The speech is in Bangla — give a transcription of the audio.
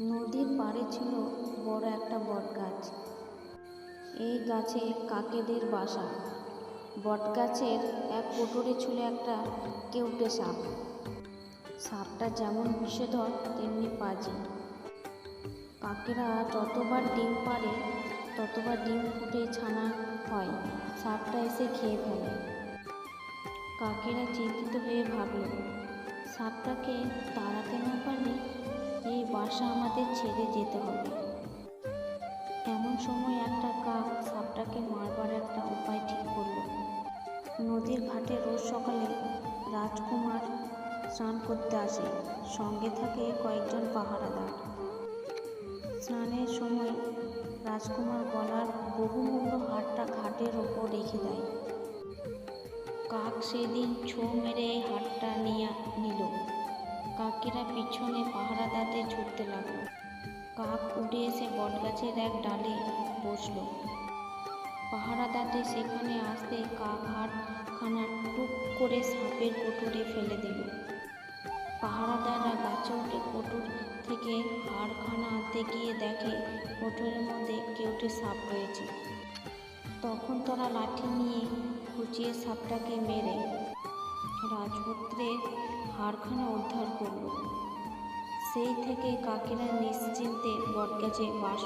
নদীর পাড়ে ছিল বড় একটা বট গাছ এই গাছে কাকেদের বাসা। বট গাছের এক কোটরে ছিল একটা কেউটে সাপ। সাপটা যেমন বিষধর তেমনি পাজি। কাকেরা যতবার ডিম পারে ততবার ডিম ফুটে ছানা হয়, সাপটা এসে খেয়ে ফেলে। কাকেরা চিন্তিত হয়ে ভাবল, সাপটাকে তাড়াতে না পারলে বাসা আমাদের ছেড়ে যেতে হবে। এমন সময় একটা কাক সাপটাকে মারবার একটা উপায় ঠিক করল। নদীর ঘাটে রোজ সকালে রাজকুমার স্নান করতে আসে। সঙ্গে থাকে কয়েকজন পাহারাদার। স্নানের সময় রাজকুমার গলার বহুমূল্য হারটা ঘাটের ওপর রেখে দেয়। কাক সেদিন ছো মেরে এই হাটটা নিয়ে নিল। কাকেরা পিছনে পাহারাদারদের ছুটতে লাগল। কাক উড়ে এসে বটগাছের এক ডালে বসল। পাহারাদারদের সেখানে আসতে কাক হাটখানা টুক করে সাপের কোটরে ফেলে দিল। পাহারাদাররা গাছে উঠে কোটর থেকে হাড়খানা আনতে গিয়ে দেখে কোটরের মধ্যে কেউটে সাপ রয়েছে। তখন তারা লাঠি নিয়ে খুঁচিয়ে সাপটাকে মেরে রাজপুত্রের হাড়খানা উদ্ধার করল। সেই থেকে কাকেরা নিশ্চিন্তে বটগাছে বাস